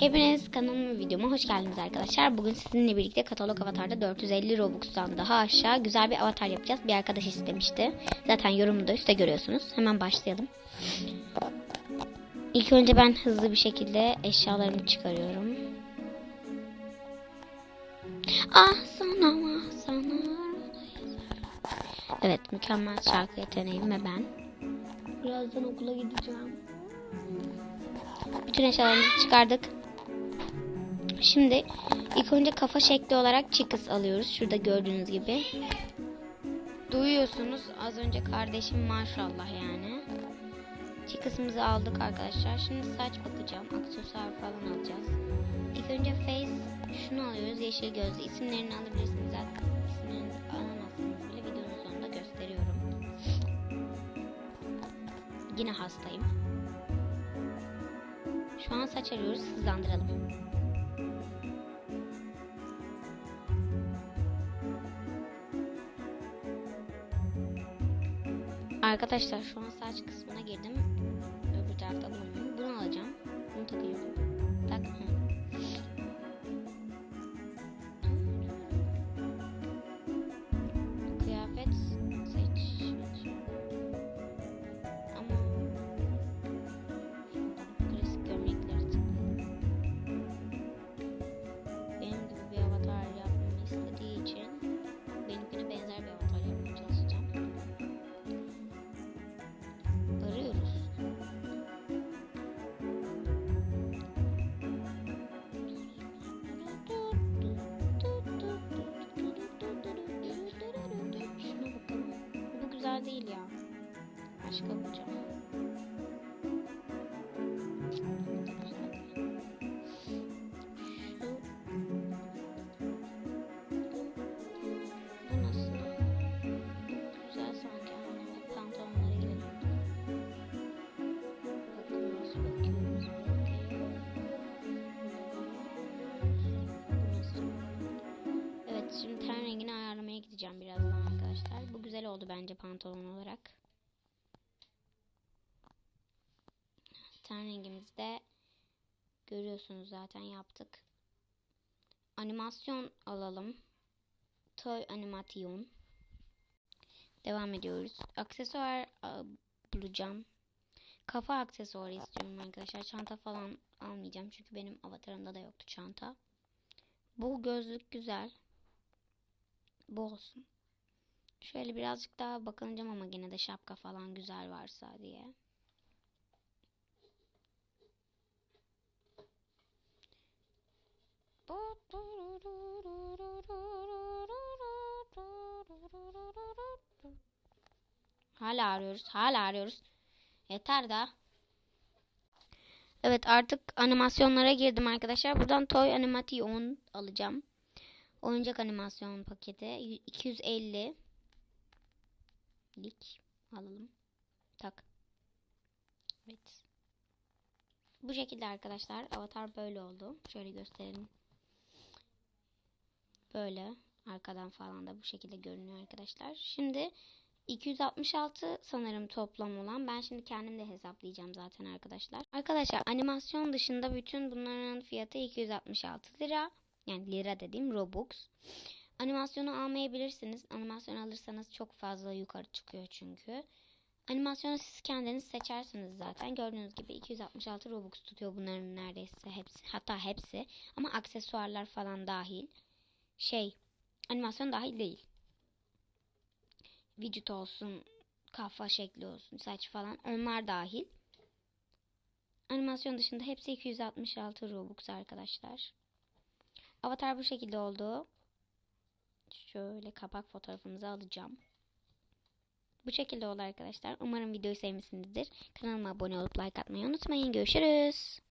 Hepiniz kanalıma videoma hoş geldiniz arkadaşlar. Bugün sizinle birlikte katalog avatarda 450 Robux'tan daha aşağı güzel bir avatar yapacağız. Bir arkadaş istemişti. Zaten yorumu da üstte görüyorsunuz. Hemen başlayalım. İlk önce ben hızlı bir şekilde eşyalarımı çıkarıyorum. Ah sana ah sana. Evet mükemmel şarkı yeteneğim ve ben. Birazdan okula gideceğim. Bütün eşyalarımızı çıkardık. Şimdi ilk önce kafa şekli olarak çıkız alıyoruz. Şurada gördüğünüz gibi. Duyuyorsunuz az önce kardeşim maşallah yani. Çıkısımızı aldık arkadaşlar. Şimdi saç bakacağım. Aksesuar falan alacağız. İlk önce face şunu alıyoruz. Yeşil gözlü. İsimlerini alabilirsiniz zaten. İsimlerini alamazsınız bile videonun sonunda gösteriyorum. Yine hastayım. Şu an saç arıyoruz. Hızlandıralım. Arkadaşlar şu an saç kısmına girdim. Öbür tarafta bulunmuyor. Bunu alacağım. Bunu takıyorum. Tak. Değil ya. Başka bulacağım. Pantolon olarak. Ten rengimizi de görüyorsunuz zaten yaptık. Animasyon alalım. Toy animasyon. Devam ediyoruz. Aksesuar bulacağım. Kafa aksesuarı istiyorum arkadaşlar. Çanta falan almayacağım. Çünkü benim avatarımda da yoktu çanta. Bu gözlük güzel. Bu olsun. Şöyle birazcık daha bakınacağım ama gene de şapka falan güzel varsa diye. Hala arıyoruz. Hala arıyoruz. Yeter da. Evet artık animasyonlara girdim arkadaşlar. Buradan Toy Animation alacağım. Oyuncak animasyon paketi 250 lik alalım. Tak. Evet. Bu şekilde arkadaşlar. Avatar böyle oldu. Şöyle gösterelim. Böyle. Arkadan falan da bu şekilde görünüyor arkadaşlar. Şimdi 266 sanırım toplam olan. Ben şimdi kendim de hesaplayacağım zaten arkadaşlar. Arkadaşlar animasyon dışında bütün bunların fiyatı 266 lira. Yani lira dediğim Robux. Animasyonu almayabilirsiniz. Animasyon alırsanız çok fazla yukarı çıkıyor çünkü. Animasyonu siz kendiniz seçersiniz zaten. Gördüğünüz gibi 266 Robux tutuyor bunların neredeyse hepsi. Hatta hepsi. Ama aksesuarlar falan dahil. Şey, animasyon dahil değil. Vücut olsun, kafa şekli olsun, saç falan onlar dahil. Animasyon dışında hepsi 266 Robux arkadaşlar. Avatar bu şekilde oldu. Şöyle kapak fotoğrafımızı alacağım. Bu şekilde oldu arkadaşlar. Umarım videoyu sevmişsinizdir. Kanalıma abone olup like atmayı unutmayın. Görüşürüz.